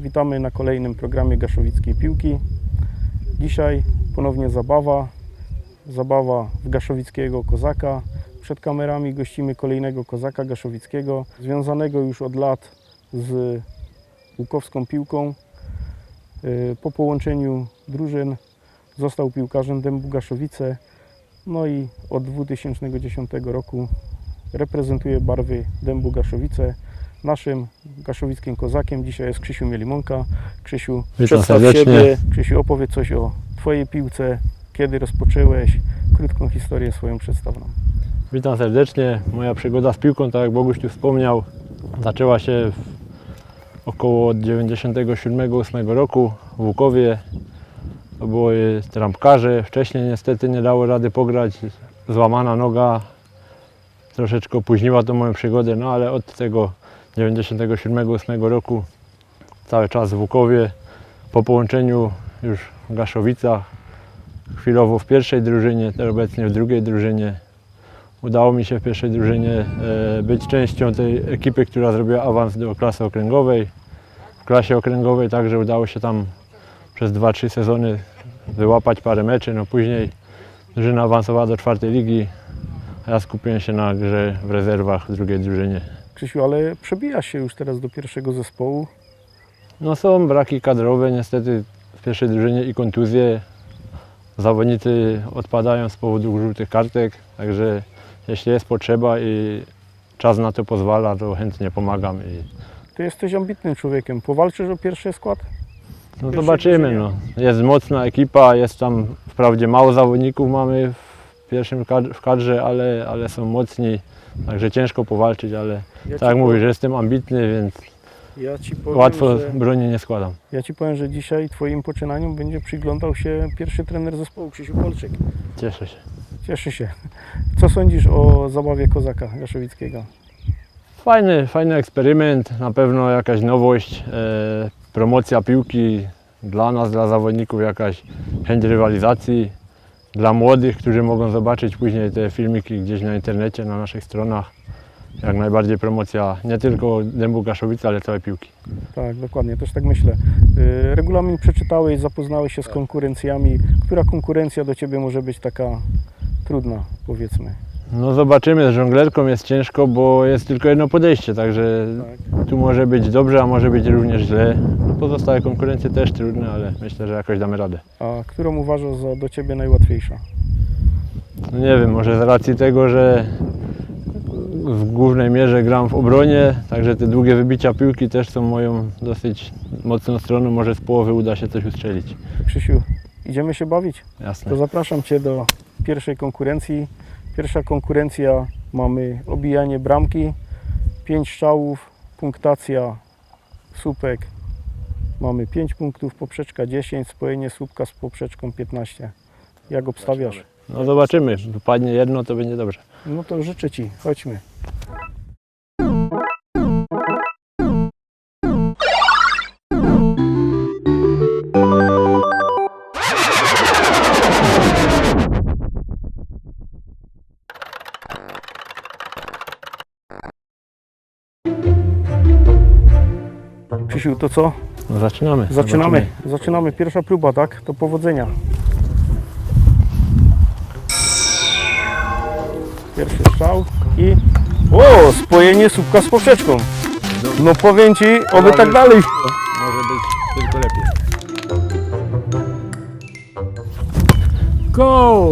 witamy na kolejnym programie Gaszowickiej Piłki. Dzisiaj ponownie zabawa, zabawa w Gaszowickiego Kozaka. Przed kamerami gościmy kolejnego Kozaka Gaszowickiego, związanego już od lat z łukowską piłką. Y, Po połączeniu drużyn został piłkarzem Dębu Gaszowice, no i od 2010 roku reprezentuje barwy Dębu Gaszowice. Naszym gaszowickim kozakiem dzisiaj jest Krzysiu Mielimonka. Krzysiu, Witam przedstaw serdecznie. siebie. Krzysiu, opowiedz coś o Twojej piłce, kiedy rozpocząłeś, krótką historię swoją przedstaw nam. Witam serdecznie. Moja przygoda z piłką, tak jak Boguś tu wspomniał, zaczęła się około 97-8 roku w Łukowie. To było y, trampkarze. Wcześniej niestety nie dało rady pograć. Złamana noga. Troszeczkę opóźniła to moją przygodę, no ale od tego 97-8 roku cały czas w Łukowie. Po połączeniu już w Gaszowicach. Chwilowo w pierwszej drużynie, teraz obecnie w drugiej drużynie. Udało mi się w pierwszej drużynie e, być częścią tej ekipy, która zrobiła awans do klasy okręgowej. W klasie okręgowej także udało się tam przez 2-3 sezony wyłapać parę meczy. No później drużyna awansowała do czwartej ligi, a ja skupiłem się na grze w rezerwach w drugiej drużynie. Krzysiu, ale przebijasz się już teraz do pierwszego zespołu. No są braki kadrowe, niestety w pierwszej drużynie i kontuzje. Zawodnicy odpadają z powodu żółtych kartek, także jeśli jest potrzeba i czas na to pozwala, to chętnie pomagam. I, Ty jesteś ambitnym człowiekiem. Powalczysz o pierwszy skład? no zobaczymy. No. Jest mocna ekipa, jest tam wprawdzie mało zawodników mamy w pierwszym w kadrze, ale, ale są mocni, także ciężko powalczyć, ale Ja tak jak mówisz, jestem ambitny, więc Ja powiem, łatwo że... broni nie składam. Ja Ci powiem, że dzisiaj Twoim poczynaniom będzie przyglądał się pierwszy trener zespołu, Krzysiu Polczyk. Cieszę się. Cieszę się. Co sądzisz o zabawie Kozaka Gaszowickiego? Fajny, fajny eksperyment, na pewno jakaś nowość, e, promocja piłki dla nas, dla zawodników, jakaś chęć rywalizacji. Dla młodych, którzy mogą zobaczyć później te filmiki gdzieś na internecie, na naszych stronach. Jak najbardziej promocja nie tylko Dębu Gaszowice, ale całej piłki. Tak, dokładnie, też tak myślę. Y, Regulamin przeczytałeś, zapoznałeś się z konkurencjami. Która konkurencja do Ciebie może być taka trudna, powiedzmy? No zobaczymy, z żonglerką jest ciężko, bo jest tylko jedno podejście, także Tak. tu może być dobrze, a może być również źle. No, pozostałe konkurencje też trudne, ale myślę, że jakoś damy radę. A którą uważasz za do Ciebie najłatwiejsza? No nie wiem, może z racji tego, że w głównej mierze gram w obronie, także te długie wybicia piłki też są moją dosyć mocną stroną. Może z połowy uda się coś ustrzelić. Krzysiu, idziemy się bawić? Jasne. To zapraszam Cię do pierwszej konkurencji. Pierwsza konkurencja mamy obijanie bramki, 5 strzałów, punktacja słupek. Mamy 5 punktów, poprzeczka 10, spojenie słupka z poprzeczką 15. Jak obstawiasz? No zobaczymy. Wypadnie jedno, to będzie dobrze. No to życzę Ci, chodźmy. To co? No zaczynamy. Zaczynamy. Zobaczymy. Zaczynamy. Pierwsza próba, tak? To powodzenia. Pierwszy strzał i... O! Spojenie słupka z poprzeczką. No powiem Ci, oby tak dalej. Może być tylko lepiej. Go!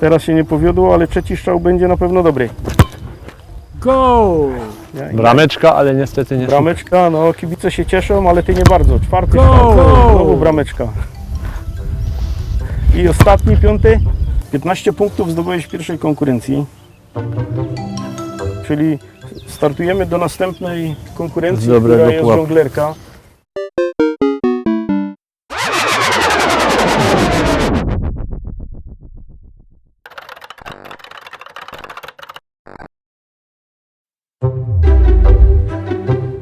Teraz się nie powiodło, ale trzeci strzał będzie na pewno dobry. Go! Ja- Brameczka, ale niestety nie. Brameczka, no kibice się cieszą, ale Ty nie bardzo. Czwarty Go! strzał, znowu brameczka. I ostatni, piąty. 15 punktów zdobyłeś w pierwszej konkurencji. Czyli startujemy do następnej konkurencji, Z dobrego która jest pułapu. żonglerka.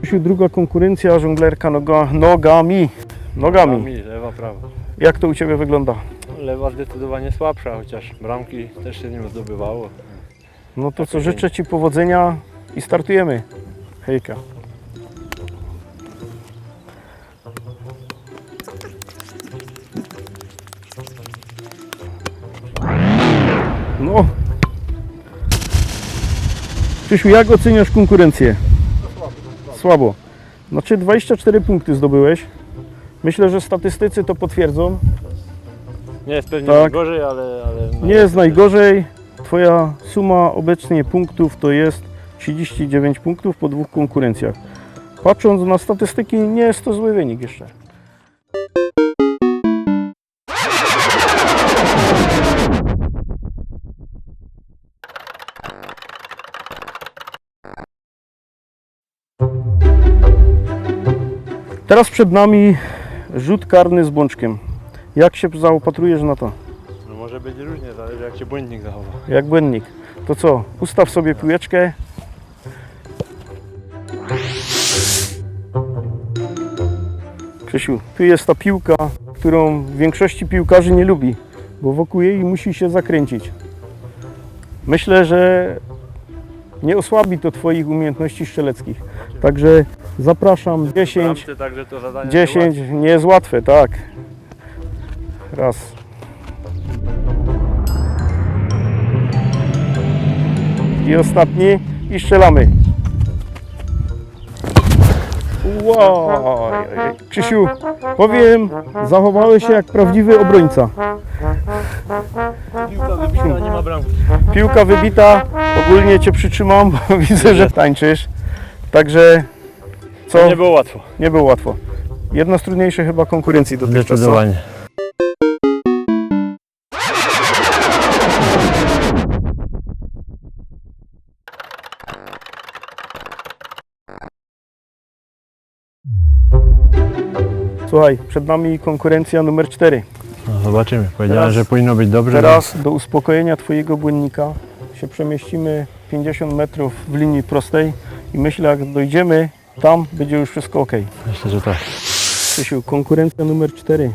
Krzysiu, druga konkurencja, żonglerka noga, nogami. Nogami. Nogami, lewa, prawa. Jak to u Ciebie wygląda? Lewa zdecydowanie słabsza, chociaż bramki też się nie zdobywało. No to co, życzę Ci powodzenia i startujemy. Hejka. No. Krzysiu, jak oceniasz konkurencję? Słabo. Znaczy 24 punkty zdobyłeś. Myślę, że statystycy to potwierdzą. Nie jest pewnie Tak. gorzej, ale... ale Nie jest najgorzej. Twoja suma obecnie punktów to jest 39 punktów po dwóch konkurencjach. Patrząc na statystyki, nie jest to zły wynik jeszcze. Teraz przed nami rzut karny z bączkiem. Jak się zaopatrujesz na to? No może być różnie, zależy jak się błędnik zachowa. jak błędnik. To co, ustaw sobie piłeczkę. Krzysiu, tu jest ta piłka, którą większości piłkarzy nie lubi, bo wokół jej musi się zakręcić. Myślę, że nie osłabi to Twoich umiejętności strzeleckich. Także zapraszam 10, Bramce, także to zadanie 10 nie jest łatwe, tak. Raz. I ostatni i strzelamy. Wow. Krzysiu, powiem, zachowałeś się jak prawdziwy obrońca. Piłka wybita, nie ma bramki. Piłka wybita, ogólnie Cię przytrzymam, bo widzę, że tańczysz. Także co? Nie było łatwo. Nie było łatwo. Jedna z trudniejszych chyba konkurencji dotychczas. Zdecydowanie. Słuchaj, przed nami konkurencja numer 4. No, zobaczymy. Powiedziałem, Teraz- że powinno być dobrze. Teraz do uspokojenia Twojego błędnika się przemieścimy 50 metrów w linii prostej i myślę, jak dojdziemy tam, będzie już wszystko ok. więc Myślę, że tak. Krzysiu, konkurencja numer 4.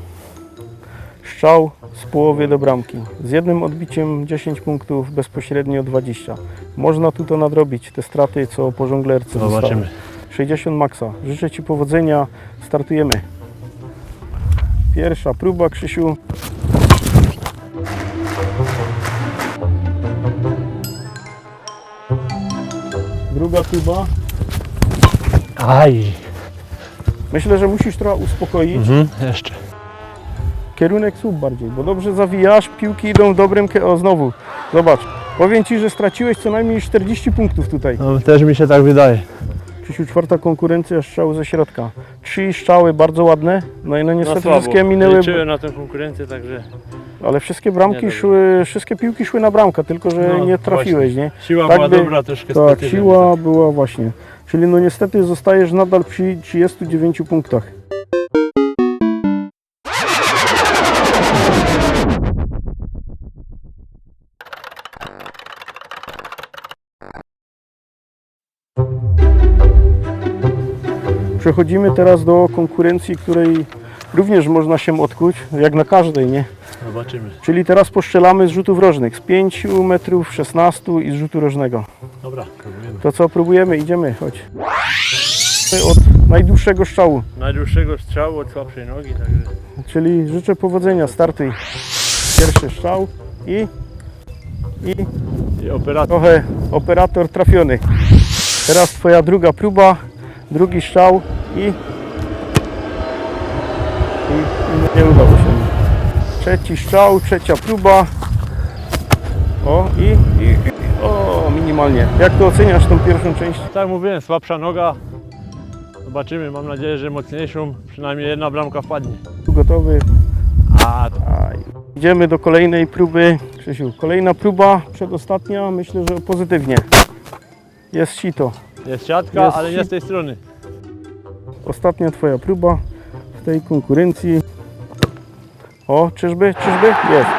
Strzał z połowy do bramki. Z jednym odbiciem 10 punktów, bezpośrednio 20. Można tu to nadrobić, te straty, co po żonglerce Zobaczymy. zostały. 60 maksa. Życzę Ci powodzenia. Startujemy. Pierwsza próba, Krzysiu. Druga próba. Aj. Myślę, że musisz trochę uspokoić. Mhm, jeszcze. Kierunek słup bardziej, bo dobrze zawijasz, piłki idą w dobrym kie- O, znowu. Zobacz. Powiem Ci, że straciłeś co najmniej 40 punktów tutaj. No, też mi się tak wydaje. Krzysiu, czwarta konkurencja, strzał ze środka. Trzy strzały bardzo ładne, no i no niestety słabo. wszystkie minęły, Liczyłem na tę konkurencję, także ale wszystkie bramki Nie, szły, wszystkie piłki szły na bramkę, tylko że No, nie trafiłeś, nie? siła Tak była by- dobra, troszkę Tak, siła była właśnie. Czyli no niestety zostajesz nadal przy 39 punktach. Przechodzimy teraz do konkurencji, której również można się odkuć, jak na każdej, nie? Zobaczymy. Czyli teraz poszczelamy z rzutów rożnych, z 5 metrów, 16 i z rzutu rożnego. Dobra, próbujemy. To co, próbujemy, idziemy, chodź. Od najdłuższego strzału, Najdłuższego strzału od słabszej nogi, także czyli życzę powodzenia, startuj. Pierwszy strzał i, i i operator. trochę operator trafiony. Teraz twoja druga próba, drugi strzał i, i, nie udało się. Trzeci strzał, trzecia próba. O i, i, i o minimalnie. Jak to oceniasz tą pierwszą część? Tak jak mówiłem, słabsza noga. Zobaczymy, mam nadzieję, że mocniejszą. Przynajmniej jedna bramka wpadnie. Tu gotowy. A. Idziemy do kolejnej próby. Krzysiu, kolejna próba, przedostatnia, myślę, że pozytywnie. Jest sito. Jest siatka, Jest ale nie z tej strony. Ostatnia Twoja próba w tej konkurencji. O, czyżby? Czyżby? Jest.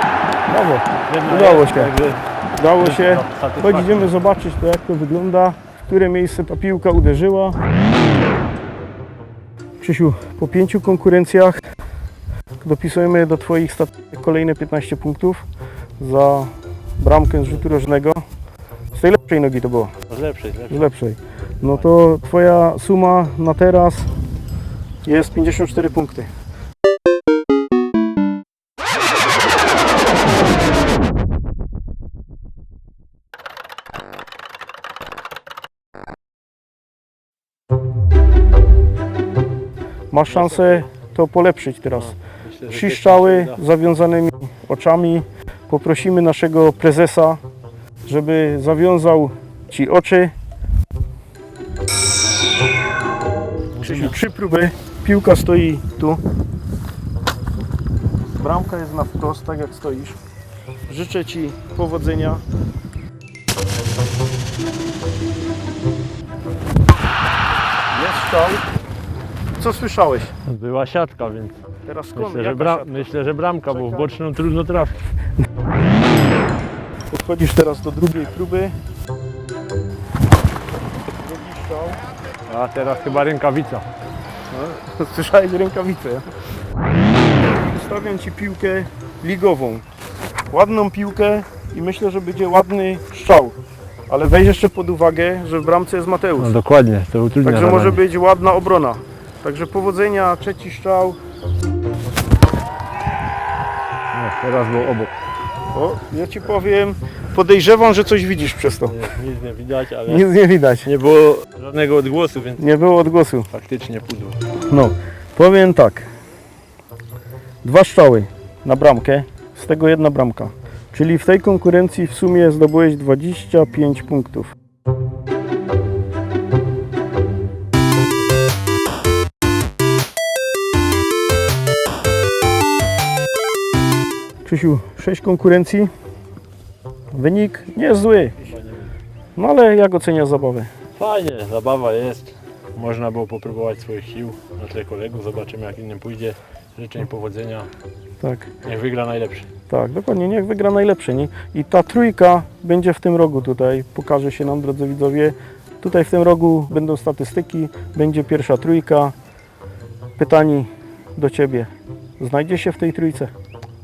Brawo. Jedna Udało jest, się. Także Udało się. satysfakcja. Chodź, idziemy zobaczyć to, jak to wygląda, w które miejsce ta piłka uderzyła. Krzysiu, po pięciu konkurencjach dopisujemy do Twoich statystyk kolejne 15 punktów za bramkę z rzutu rożnego. Z tej lepszej nogi to było, Z lepszej, z z lepszej. lepszej no to Twoja suma na teraz jest 54 punkty. Masz szansę to polepszyć teraz. Trzy strzały zawiązanymi oczami. Poprosimy naszego prezesa, żeby zawiązał Ci oczy. Trzy próby. Piłka stoi tu. Bramka jest na wprost, tak jak stoisz. Życzę Ci powodzenia. Jest strzał. Co słyszałeś? Była siatka, więc Teraz skąd? myślę, że, Jaka bra... siatka? myślę, że bramka, bo w boczną trudno trafić. Podchodzisz teraz do drugiej próby. A teraz chyba rękawica. Słyszałeś rękawicę. Ustawiam Ci piłkę ligową. Ładną piłkę i myślę, że będzie ładny strzał. Ale weź jeszcze pod uwagę, że w bramce jest Mateusz. No dokładnie, to utrudnia Także może zadanie. być ładna obrona. Także powodzenia, trzeci strzał. No, teraz był obok. O, ja Ci powiem, podejrzewam, że coś widzisz przez to. Nie, nic nie widać, ale Nic nie widać. nie było żadnego odgłosu, więc Nie było odgłosu. faktycznie pudło. No, powiem tak. Dwa strzały na bramkę, z tego jedna bramka. Czyli w tej konkurencji w sumie zdobyłeś 25 punktów. Krzysiu, 6 konkurencji. Wynik nie jest zły. No ale jak oceniasz zabawę? Fajnie, zabawa jest. Można było popróbować swoich sił na tle kolegów. Zobaczymy jak innym pójdzie. Życzę im powodzenia. Tak. Niech wygra najlepszy. Tak, dokładnie, niech wygra najlepszy. Nie? I ta trójka będzie w tym rogu tutaj, pokaże się nam, drodzy widzowie. Tutaj w tym rogu będą statystyki, będzie pierwsza trójka. Pytani do Ciebie. Znajdzie się w tej trójce?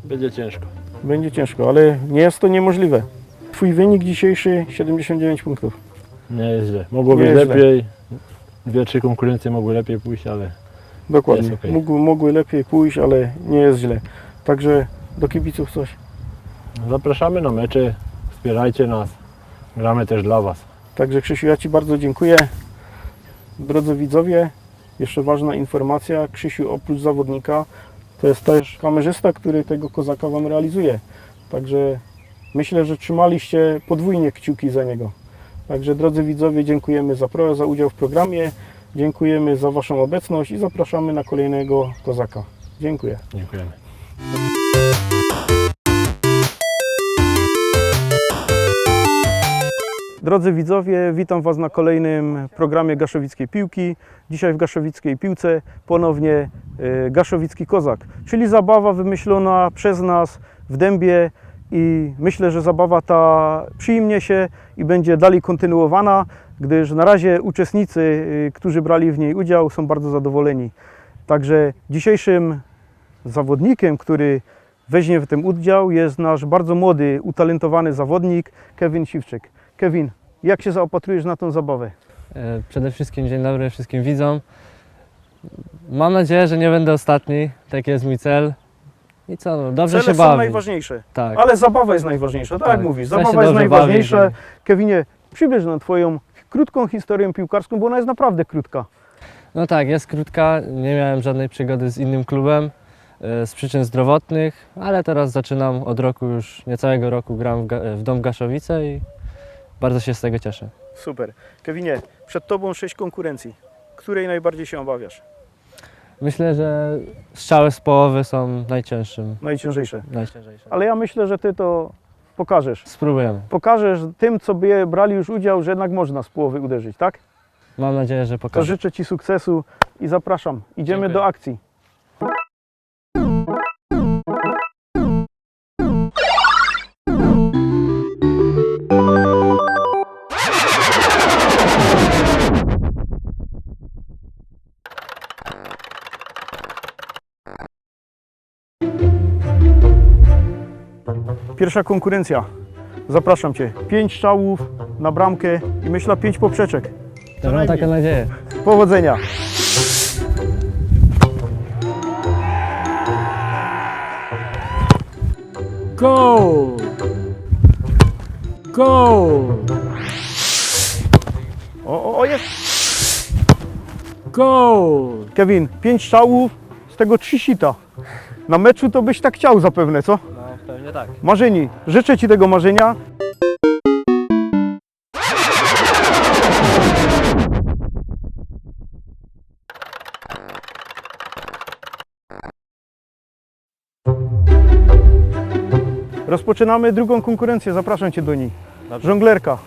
Będzie ciężko. Będzie ciężko, ale nie jest to niemożliwe. Twój wynik dzisiejszy 79 punktów. Nie jest źle. Mogło Nie być jest źle. lepiej. Dwie, trzy konkurencje mogły lepiej pójść, ale Dokładnie. Jest okej. Mógł, mogły lepiej pójść, ale nie jest źle. Także do kibiców coś. zapraszamy na mecze. Wspierajcie nas. Gramy też dla Was. Także Krzysiu, ja Ci bardzo dziękuję. Drodzy widzowie, jeszcze ważna informacja. Krzysiu oprócz zawodnika to jest też kamerzysta, który tego kozaka Wam realizuje. Także myślę, że trzymaliście podwójnie kciuki za niego. Także drodzy widzowie, dziękujemy za, pro, za udział w programie. Dziękujemy za Waszą obecność i zapraszamy na kolejnego kozaka. Dziękuję. Dziękujemy. Drodzy widzowie, witam Was na kolejnym programie Gaszowickiej Piłki. Dzisiaj w Gaszowickiej Piłce ponownie e, Gaszowicki Kozak, czyli zabawa wymyślona przez nas w Dębie i myślę, że zabawa ta przyjmie się i będzie dalej kontynuowana, gdyż na razie uczestnicy, e, którzy brali w niej udział są bardzo zadowoleni. Także dzisiejszym zawodnikiem, który weźmie w tym udział jest nasz bardzo młody, utalentowany zawodnik Kevin Siwczyk. Kevin, jak się zaopatrujesz na tą zabawę? E, Przede wszystkim dzień dobry wszystkim widzom. Mam nadzieję, że nie będę ostatni. Taki jest mój cel. I co, no, dobrze Cele się są bawić. najważniejsze, Tak. ale zabawa jest najważniejsza, tak, jak Tak. mówisz. Zabawa jest najważniejsza. bawić, Kevinie, przybierz na Twoją krótką historię piłkarską, bo ona jest naprawdę krótka. No tak, jest krótka. Nie miałem żadnej przygody z innym klubem e, z przyczyn zdrowotnych, ale teraz zaczynam od roku już, niecałego roku gram w, w Dom Gaszowice i bardzo się z tego cieszę. Super. Kevinie, przed Tobą sześć konkurencji. Której najbardziej się obawiasz? Myślę, że strzały z połowy są najcięższym, Najciężejsze. najciężejsze. Ale ja myślę, że Ty to pokażesz. Spróbujemy. Pokażesz tym, co by brali już udział, że jednak można z połowy uderzyć, tak? Mam nadzieję, że To pokażę. życzę Ci sukcesu i zapraszam. Idziemy Dziękuję. do akcji. Pierwsza konkurencja. Zapraszam Cię. Pięć strzałów na bramkę i myślę pięć poprzeczek. Ja mam taką nadzieję. Powodzenia. Go! Go! O, o, o jest. Goal! Kevin, pięć strzałów, z tego trzy sita. Na meczu to byś tak chciał zapewne, co? Pewnie tak. Marzeni, życzę Ci tego marzenia. Rozpoczynamy drugą konkurencję, zapraszam Cię do niej. Dobrze. Żonglerka.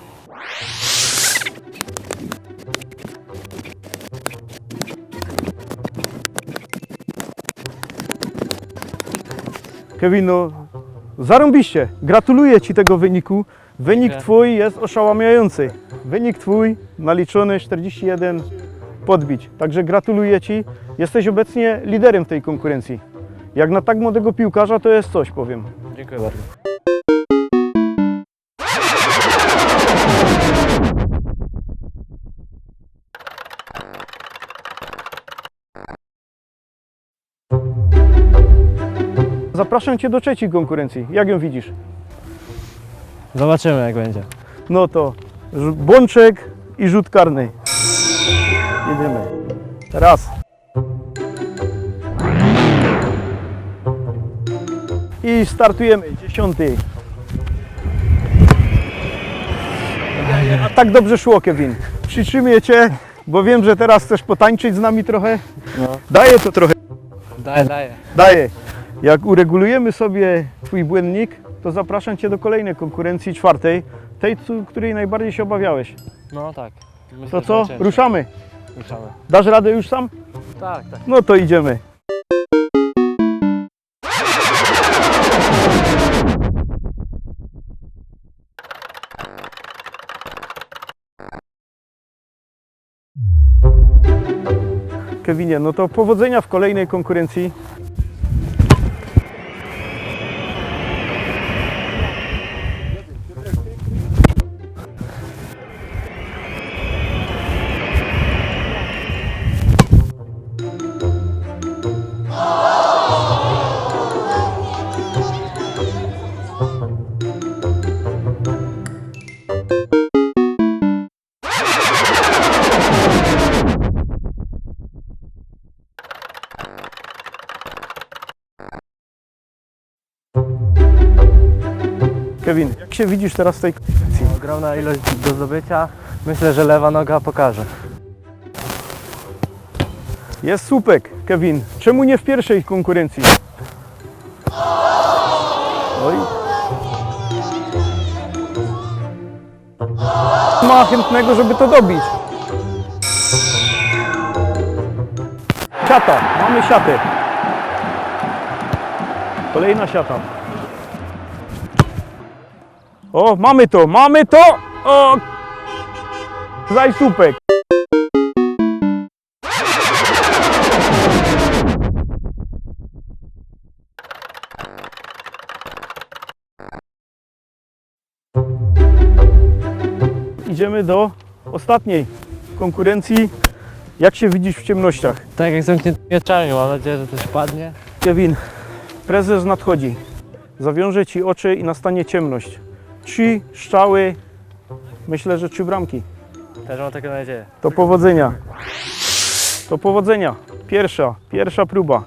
Kevin, no zarąbiście. Gratuluję Ci tego wyniku. Wynik Dziękuję. Twój jest oszałamiający. Wynik Twój naliczony 41 podbić. Także gratuluję Ci. Jesteś obecnie liderem w tej konkurencji. Jak na tak młodego piłkarza to jest coś, powiem. Dziękuję bardzo. Zapraszam Cię do trzeciej konkurencji. Jak ją widzisz? Zobaczymy jak będzie. No to bączek i rzut karny. Jedziemy. Raz. I startujemy. Dziesiąty. A tak dobrze szło, Kevin. Przytrzymuję Cię, bo wiem, że teraz chcesz potańczyć z nami trochę. No. Daję to trochę. Daję, daję. Daję. Jak uregulujemy sobie Twój błędnik, to zapraszam Cię do kolejnej konkurencji, czwartej, tej, której najbardziej się obawiałeś. No tak. Myślę, To co? ciężko. Ruszamy. Ruszamy. Dasz radę już sam? Tak, tak. No to idziemy. Kevinie, no to powodzenia w kolejnej konkurencji. Jak się widzisz teraz w tej konkurencji? Ogromna ilość do zdobycia. Myślę, że lewa noga pokaże. Jest słupek, Kevin. Czemu nie w pierwszej konkurencji? Oj. Ma chętnego, żeby to dobić. Siata, mamy siatę. Kolejna siata. O, mamy to, mamy to! O! Zaj słupek. Idziemy do ostatniej konkurencji. Jak się widzisz w ciemnościach? Tak jak zamkniętymi oczami, mam nadzieję, że coś padnie. Kevin, prezes nadchodzi. Zawiąże ci oczy i nastanie ciemność. Trzy strzały, myślę, że trzy bramki. Też mam taką nadzieję. To powodzenia. To powodzenia. Pierwsza, pierwsza próba.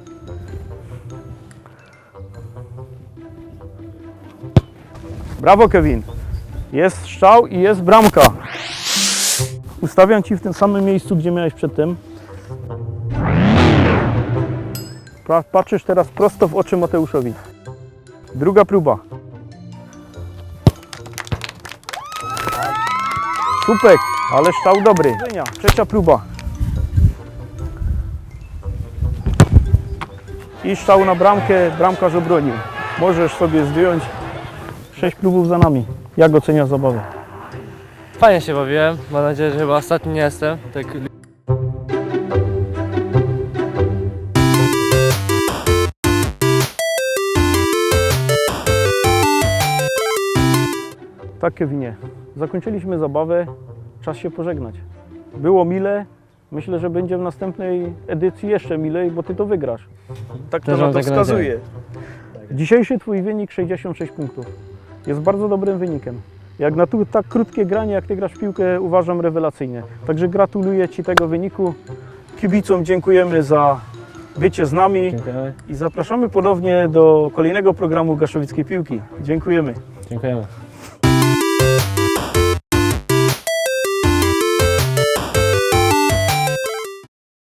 Brawo, Kevin. Jest strzał i jest bramka. Ustawiam ci w tym samym miejscu, gdzie miałeś przedtem. Pa- Patrzysz teraz prosto w oczy Mateuszowi. Druga próba. Supek, ale strzał dobry. Trzecia próba. I strzał na bramkę, bramkarz obronił. Możesz sobie zdjąć. Sześć klubów za nami. Jak oceniasz zabawę? Fajnie się bawiłem. Mam nadzieję, że chyba ostatni nie jestem. Tak Tak, Kevinie. Zakończyliśmy zabawę. Czas się pożegnać. Było mile. Myślę, że będzie w następnej edycji jeszcze milej, bo ty to wygrasz. Tak to Też na mam to taką wskazuje. Dzisiejszy twój wynik 66 punktów. Jest bardzo dobrym wynikiem. Jak na tu, tak krótkie granie, jak ty grasz w piłkę, uważam rewelacyjnie. Także gratuluję ci tego wyniku. kibicom dziękujemy za bycie z nami Dziękujemy. i zapraszamy ponownie do kolejnego programu Gaszowickiej Piłki. Dziękujemy. Dziękujemy.